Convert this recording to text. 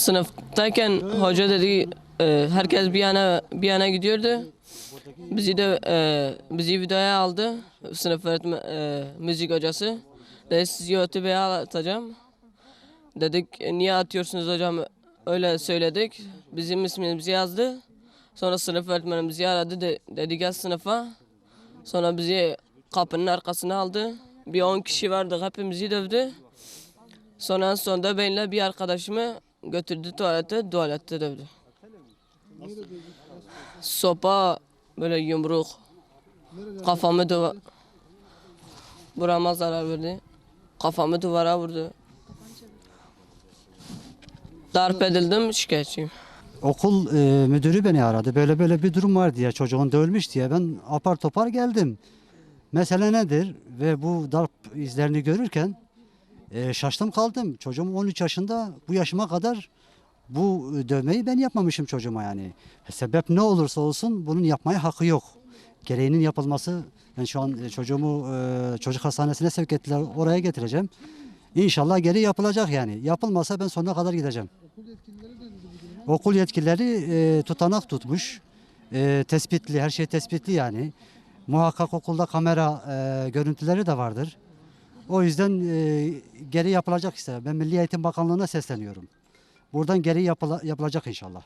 Sınıftayken hoca dedi e, herkes bir yana bir yana gidiyordu. Bizi de e, bizi videoya aldı. Sınıf öğretmen e, müzik hocası. Dedi sizi YouTube'ya atacağım. Dedik "E, niye atıyorsunuz hocam? Öyle söyledik. Bizim ismimizi yazdı. Sonra sınıf öğretmenimiz bizi aradı. De, dedi gel sınıfa. Sonra bizi kapının arkasına aldı. Bir 10 kişi vardı. Hepimizi dövdü. Sonra en sonunda benimle bir arkadaşımı götürdü tuvalete. Tuvalette dövdü. Sopa böyle yumruk. Kafamı duva... Burama zarar verdi. Kafamı duvara vurdu. Darp edildim şikayetçiyim. Okul e, müdürü beni aradı. Böyle böyle bir durum var diye çocuğun dövülmüş diye. Ben apar topar geldim. Mesele nedir? Ve bu darp izlerini görürken e, şaştım kaldım. Çocuğum 13 yaşında bu yaşıma kadar bu dövmeyi ben yapmamışım çocuğuma yani. Sebep ne olursa olsun bunun yapmaya hakkı yok. Gereğinin yapılması ben şu an e, çocuğumu e, çocuk hastanesine sevk ettiler. Oraya getireceğim. İnşallah geri yapılacak yani. Yapılmasa ben sonuna kadar gideceğim. Okul yetkilileri e, tutanak tutmuş. E, tespitli, her şey tespitli yani. Muhakkak okulda kamera e, görüntüleri de vardır. O yüzden e, geri yapılacak işte. Ben Milli Eğitim Bakanlığı'na sesleniyorum. Buradan geri yapıla, yapılacak inşallah.